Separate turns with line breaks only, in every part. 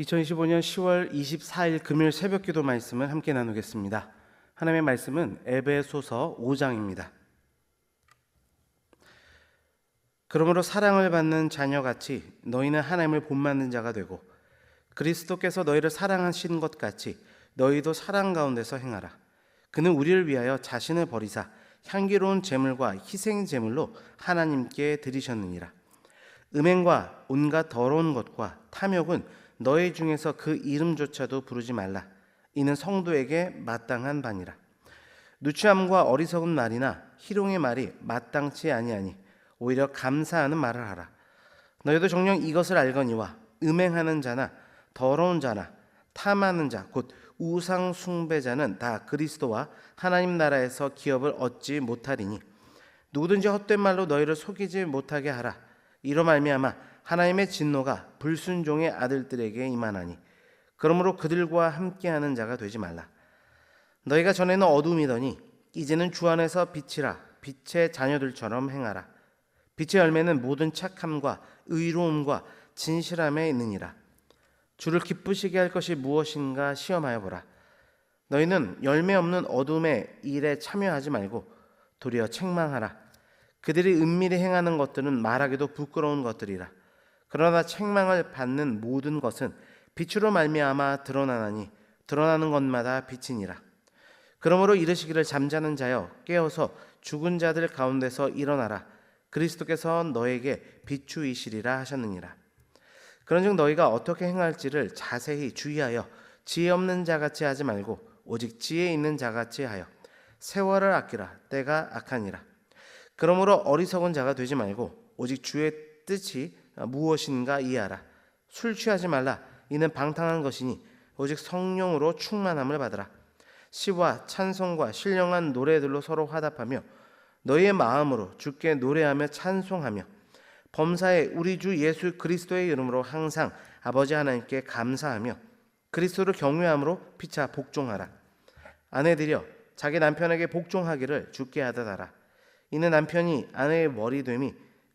2025년 10월 24일 금요일 새벽 기도 말씀을 함께 나누겠습니다. 하나님의 말씀은 에베소서 5장입니다. 그러므로 사랑을 받는 자녀같이 너희는 하나님을 본받는 자가 되고 그리스도께서 너희를 사랑하신 것 같이 너희도 사랑 가운데서 행하라. 그는 우리를 위하여 자신을 버리사 향기로운 제물과 희생 제물로 하나님께 드리셨느니라. 음행과 온갖 더러운 것과 탐욕은 너희 중에서 그 이름조차도 부르지 말라. 이는 성도에게 마땅한 바니라. 누추함과 어리석은 말이나 희롱의 말이 마땅치 아니하니 오히려 감사하는 말을 하라. 너희도 정녕 이것을 알거니와 음행하는 자나 더러운 자나 탐하는 자 곧 우상 숭배자는 다 그리스도와 하나님 나라에서 기업을 얻지 못하리니 누구든지 헛된 말로 너희를 속이지 못하게 하라. 이로 말미암아 하나님의 진노가 불순종의 아들들에게 임하나니 그러므로 그들과 함께하는 자가 되지 말라. 너희가 전에는 어둠이더니 이제는 주 안에서 빛이라 빛의 자녀들처럼 행하라. 빛의 열매는 모든 착함과 의로움과 진실함에 있느니라. 주를 기쁘시게 할 것이 무엇인가 시험하여 보라. 너희는 열매 없는 어둠의 일에 참여하지 말고 도리어 책망하라. 그들이 은밀히 행하는 것들은 말하기도 부끄러운 것들이라. 그러나 책망을 받는 모든 것은 빛으로 말미암아 드러나나니 드러나는 것마다 빛이니라. 그러므로 이르시기를 잠자는 자여 깨어서 죽은 자들 가운데서 일어나라. 그리스도께서 너에게 비추이시리라 하셨느니라. 그런즉 너희가 어떻게 행할지를 자세히 주의하여 지혜 없는 자같이 하지 말고 오직 지혜 있는 자같이 하여 세월을 아끼라 때가 악하니라. 그러므로 어리석은 자가 되지 말고 오직 주의 뜻이 무엇인가 이해하라. 술 취하지 말라. 이는 방탕한 것이니 오직 성령으로 충만함을 받으라. 시와 찬송과 신령한 노래들로 서로 화답하며 너희의 마음으로 주께 노래하며 찬송하며 범사에 우리 주 예수 그리스도의 이름으로 항상 아버지 하나님께 감사하며 그리스도를 경외함으로 피차 복종하라. 아내들여 자기 남편에게 복종하기를 주께 하다다라. 이는 남편이 아내의 머리 됨이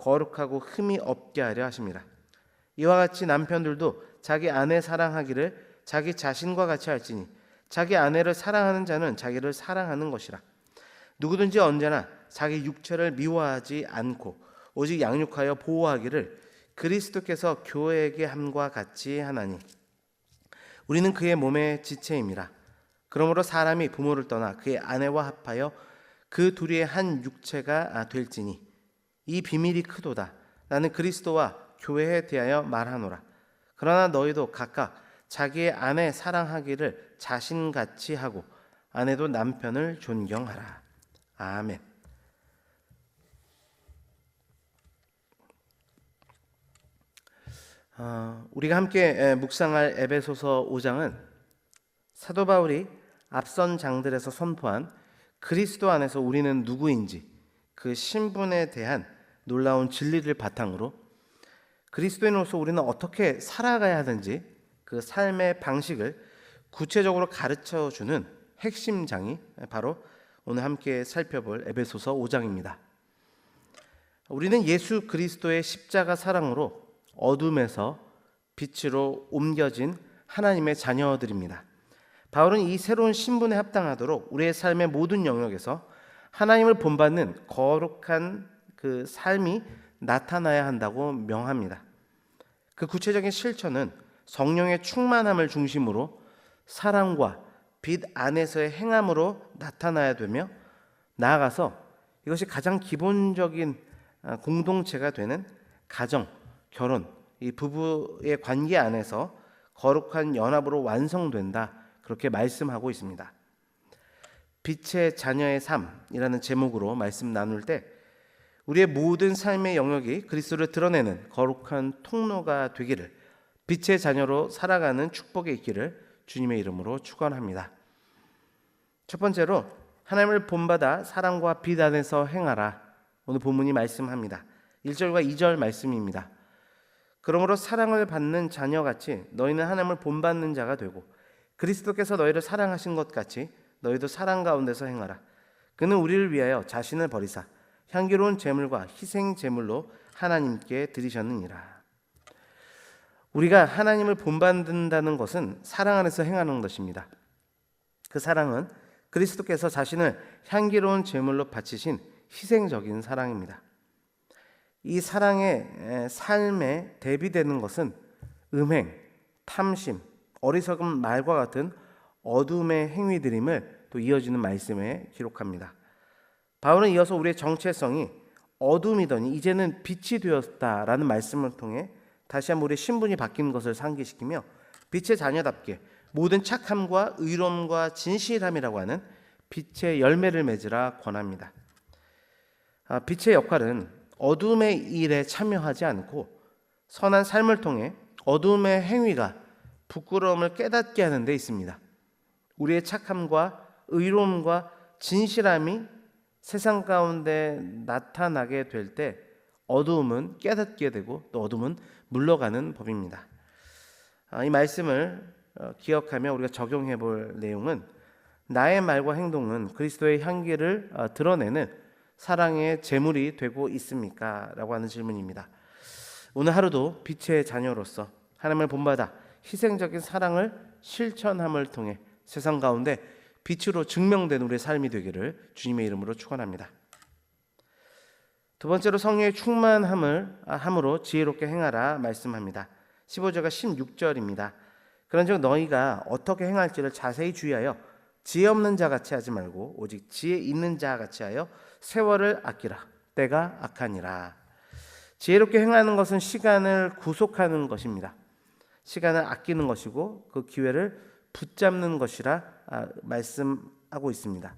거룩하고 흠이 없게 하려 하심이라. 이와 같이 남편들도 자기 아내 사랑하기를 자기 자신과 같이 할지니 자기 아내를 사랑하는 자는 자기를 사랑하는 것이라. 누구든지 언제나 자기 육체를 미워하지 않고 오직 양육하여 보호하기를 그리스도께서 교회에게 함과 같이 하나니 우리는 그의 몸의 지체임이라. 그러므로 사람이 부모를 떠나 그의 아내와 합하여 그 둘이 한 육체가 될지니 이 비밀이 크도다. 나는 그리스도와 교회에 대하여 말하노라. 그러나 너희도 각각 자기의 아내 사랑하기를 자신같이 하고 아내도 남편을 존경하라. 아멘. 어, 우리가 함께 묵상할 에베소서 5장은 사도 바울이 앞선 장들에서 선포한 그리스도 안에서 우리는 누구인지 그 신분에 대한 놀라운 진리를 바탕으로 그리스도인으로서 우리는 어떻게 살아가야 하는지 그 삶의 방식을 구체적으로 가르쳐 주는 핵심 장이 바로 오늘 함께 살펴볼 에베소서 5장입니다. 우리는 예수 그리스도의 십자가 사랑으로 어둠에서 빛으로 옮겨진 하나님의 자녀들입니다. 바울은 이 새로운 신분에 합당하도록 우리의 삶의 모든 영역에서 하나님을 본받는 거룩한 그 삶이 나타나야 한다고 명합니다. 그 구체적인 실천은 성령의 충만함을 중심으로 사랑과 빛 안에서의 행함으로 나타나야 되며 나아가서 이것이 가장 기본적인 아, 공동체가 되는 가정, 결혼, 이 부부의 관계 안에서 거룩한 연합으로 완성된다. 그렇게 말씀하고 있습니다. 빛의 자녀의 삶이라는 제목으로 말씀 나눌 때 우리의 모든 삶의 영역이 그리스도를 드러내는 거룩한 통로가 되기를 빛의 자녀로 살아가는 축복의 있기를 주님의 이름으로 축원합니다. 첫 번째로 하나님을 본받아 사랑과 빛 안에서 행하라. 오늘 본문이 말씀합니다. 1절과 2절 말씀입니다. 그러므로 사랑을 받는 자녀같이 너희는 하나님을 본받는 자가 되고 그리스도께서 너희를 사랑하신 것 같이 너희도 사랑 가운데서 행하라. 그는 우리를 위하여 자신을 버리사 향기로운 제물과 희생 제물로 하나님께 드리셨느니라. 우리가 하나님을 본받는다는 것은 사랑 안에서 행하는 것입니다. 그 사랑은 그리스도께서 자신을 향기로운 제물로 바치신 희생적인 사랑입니다. 이 사랑의 삶에 대비되는 것은 음행, 탐심, 어리석은 말과 같은 어둠의 행위들임을 또 이어지는 말씀에 기록합니다. 바울은 이어서 우리의 정체성이 어둠이더니 이제는 빛이 되었다라는 말씀을 통해 다시 한번 우리의 신분이 바뀐 것을 상기시키며 빛의 자녀답게 모든 착함과 의로움과 진실함이라고 하는 빛의 열매를 맺으라 권합니다. 아, 빛의 역할은 어둠의 일에 참여하지 않고 선한 삶을 통해 어둠의 행위가 부끄러움을 깨닫게 하는 데 있습니다. 우리의 착함과 의로움과 진실함이 세상 가운데 나타나게 될 때 어두움은 깨닫게 되고 또 어둠은 물러가는 법입니다. 아, 이 말씀을 어, 기억하며 우리가 적용해 볼 내용은 나의 말과 행동은 그리스도의 향기를 어, 드러내는 사랑의 제물이 되고 있습니까? 라고 하는 질문입니다. 오늘 하루도 빛의 자녀로서 하나님을 본받아 희생적인 사랑을 실천함을 통해 세상 가운데 빛으로 증명된 우리의 삶이 되기를 주님의 이름으로 축원합니다. 두 번째로 성령의 충만함을 아, 함으로 지혜롭게 행하라 말씀합니다. 15절과 16절입니다. 그런즉 너희가 어떻게 행할지를 자세히 주의하여 지혜 없는 자 같이 하지 말고 오직 지혜 있는 자 같이 하여 세월을 아끼라 때가 악하니라. 지혜롭게 행하는 것은 시간을 구속하는 것입니다. 시간을 아끼는 것이고 그 기회를 붙잡는 것이라 아, 말씀하고 있습니다.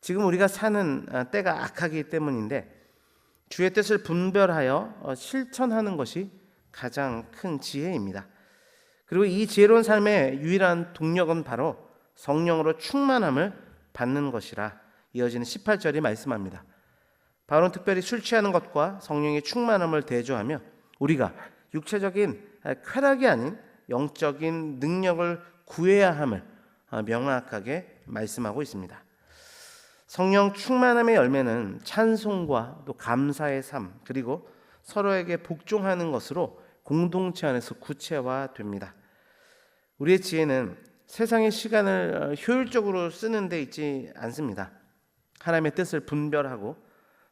지금 우리가 사는 아, 때가 악하기 때문인데 주의 뜻을 분별하여 어, 실천하는 것이 가장 큰 지혜입니다. 그리고 이 지혜로운 삶의 유일한 동력은 바로 성령으로 충만함을 받는 것이라 이어지는 18절이 말씀합니다. 바울은 특별히 술 취하는 것과 성령의 충만함을 대조하며 우리가 육체적인 아, 쾌락이 아닌 영적인 능력을 구해야 함을 아, 명확하게 말씀하고 있습니다. 성령 충만함의 열매는 찬송과 또 감사의 삶 그리고 서로에게 복종하는 것으로 공동체 안에서 구체화됩니다. 우리의 지혜는 세상의 시간을 어, 효율적으로 쓰는 데 있지 않습니다. 하나님의 뜻을 분별하고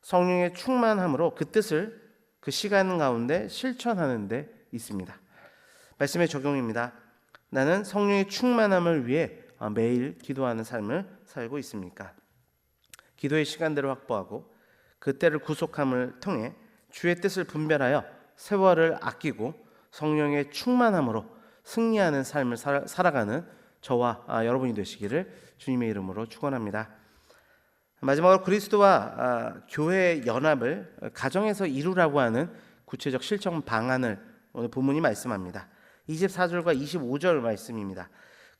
성령의 충만함으로 그 뜻을 그 시간 가운데 실천하는 데 있습니다. 말씀의 적용입니다. 나는 성령의 충만함을 위해 어, 매일 기도하는 삶을 살고 있습니까? 기도의 시간대를 확보하고 그때를 구속함을 통해 주의 뜻을 분별하여 세월을 아끼고 성령의 충만함으로 승리하는 삶을 살아가는 저와 아, 여러분이 되시기를 주님의 이름으로 축원합니다. 마지막으로 그리스도와 아, 교회 연합을 가정에서 이루라고 하는 구체적 실천 방안을 오늘 본문이 말씀합니다. 24절과 25절 말씀입니다.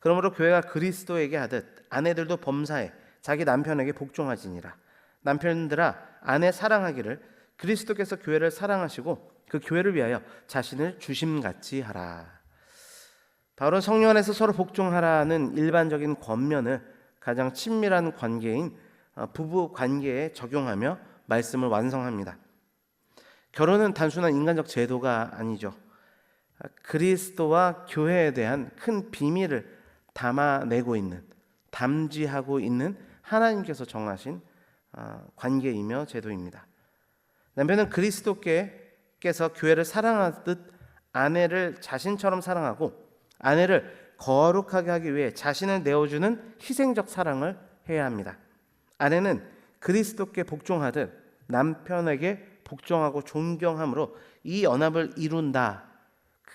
그러므로 교회가 그리스도에게 하듯 아내들도 범사에 자기 남편에게 복종하지니라. 남편들아 아내 사랑하기를 그리스도께서 교회를 사랑하시고 그 교회를 위하여 자신을 주심같이 하라. 바울은 성령 안에서 서로 복종하라는 일반적인 권면을 가장 친밀한 관계인 어, 부부 관계에 적용하며 말씀을 완성합니다. 결혼은 단순한 인간적 제도가 아니죠. 그리스도와 교회에 대한 큰 비밀을 담아내고 있는 담지하고 있는 하나님께서 정하신 어, 관계이며 제도입니다. 남편은 그리스도께서 교회를 사랑하듯 아내를 자신처럼 사랑하고 아내를 거룩하게 하기 위해 자신을 내어주는 희생적 사랑을 해야 합니다. 아내는 그리스도께 복종하듯 남편에게 복종하고 존경함으로 이 연합을 이룬다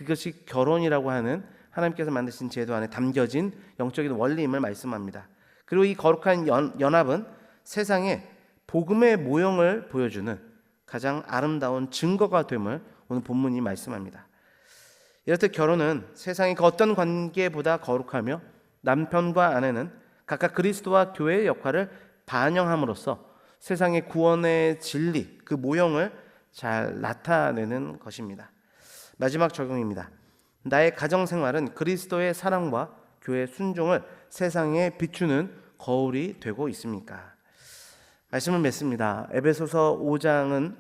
그것이 결혼이라고 하는 하나님께서 만드신 제도 안에 담겨진 영적인 원리임을 말씀합니다. 그리고 이 거룩한 연, 연합은 세상에 복음의 모형을 보여주는 가장 아름다운 증거가 됨을 오늘 본문이 말씀합니다. 이렇듯 결혼은 세상의 그 어떤 관계보다 거룩하며 남편과 아내는 각각 그리스도와 교회의 역할을 반영함으로써 세상의 구원의 진리, 그 모형을 잘 나타내는 것입니다. 마지막 적용입니다. 나의 가정 생활은 그리스도의 사랑과 교회의 순종을 세상에 비추는 거울이 되고 있습니까? 말씀을 맺습니다. 에베소서 5장은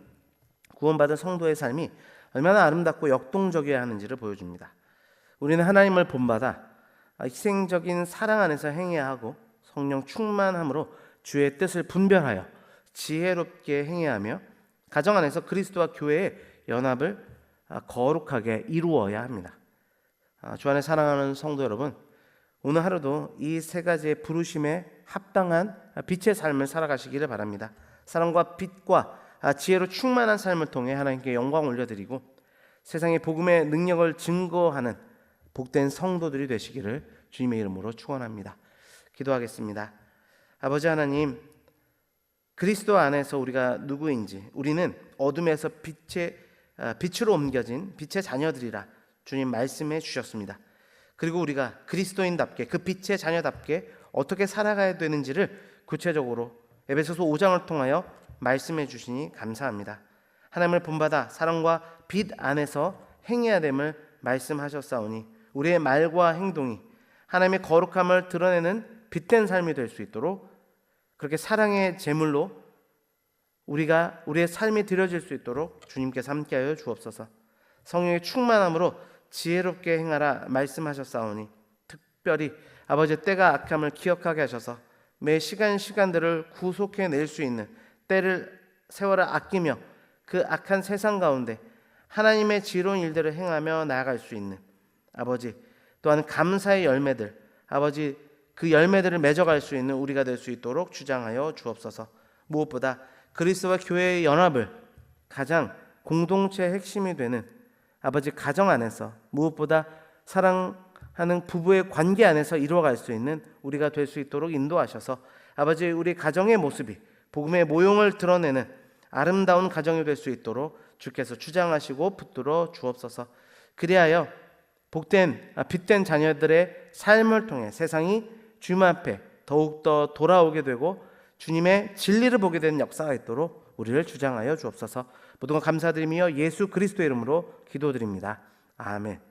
구원받은 성도의 삶이 얼마나 아름답고 역동적이어야 하는지를 보여줍니다. 우리는 하나님을 본받아 희생적인 사랑 안에서 행해야 하고 성령 충만함으로 주의 뜻을 분별하여 지혜롭게 행해야 하며 가정 안에서 그리스도와 교회의 연합을 거룩하게 이루어야 합니다. 아, 주 안에 사랑하는 성도 여러분, 오늘 하루도 이 세 가지의 부르심에 합당한 빛의 삶을 살아가시기를 바랍니다. 사랑과 빛과 지혜로 충만한 삶을 통해 하나님께 영광 올려드리고 세상의 복음의 능력을 증거하는 복된 성도들이 되시기를 주님의 이름으로 축원합니다. 기도하겠습니다. 아버지 하나님, 그리스도 안에서 우리가 누구인지 우리는 어둠에서 빛의 아, 빛으로 옮겨진 빛의 자녀들이라 주님 말씀해 주셨습니다. 그리고 우리가 그리스도인답게 그 빛의 자녀답게 어떻게 살아가야 되는지를 구체적으로 에베소서 5장을 통하여 말씀해 주시니 감사합니다. 하나님을 본받아 사랑과 빛 안에서 행해야 됨을 말씀하셨사오니 우리의 말과 행동이 하나님의 거룩함을 드러내는 빛된 삶이 될 수 있도록 그렇게 사랑의 제물로 우리가 우리의 삶이 드려질 수 있도록 주님께서 함께하여 주옵소서. 성령의 충만함으로 지혜롭게 행하라 말씀하셨사오니 특별히 아버지 때가 악함을 기억하게 하셔서 매 시간 시간들을 구속해 낼 수 있는 때를 세월을 아끼며 그 악한 세상 가운데 하나님의 지혜로운 일들을 행하며 나아갈 수 있는 아버지 또한 감사의 열매들 아버지 그 열매들을 맺어갈 수 있는 우리가 될 수 있도록 주장하여 주옵소서. 무엇보다 그리스도와 교회의 연합을 가장 공동체의 핵심이 되는 아버지 가정 안에서 무엇보다 사랑하는 부부의 관계 안에서 이루어갈 수 있는 우리가 될 수 있도록 인도하셔서 아버지 우리 가정의 모습이 복음의 모형을 드러내는 아름다운 가정이 될 수 있도록 주께서 주장하시고 붙들어 주옵소서. 그리하여 복된 아, 빛된 자녀들의 삶을 통해 세상이 주님 앞에 더욱 더 돌아오게 되고 주님의 진리를 보게 되는 역사가 있도록 우리를 주장하여 주옵소서. 모든 것 감사드리며 예수 그리스도의 이름으로 기도드립니다. 아멘.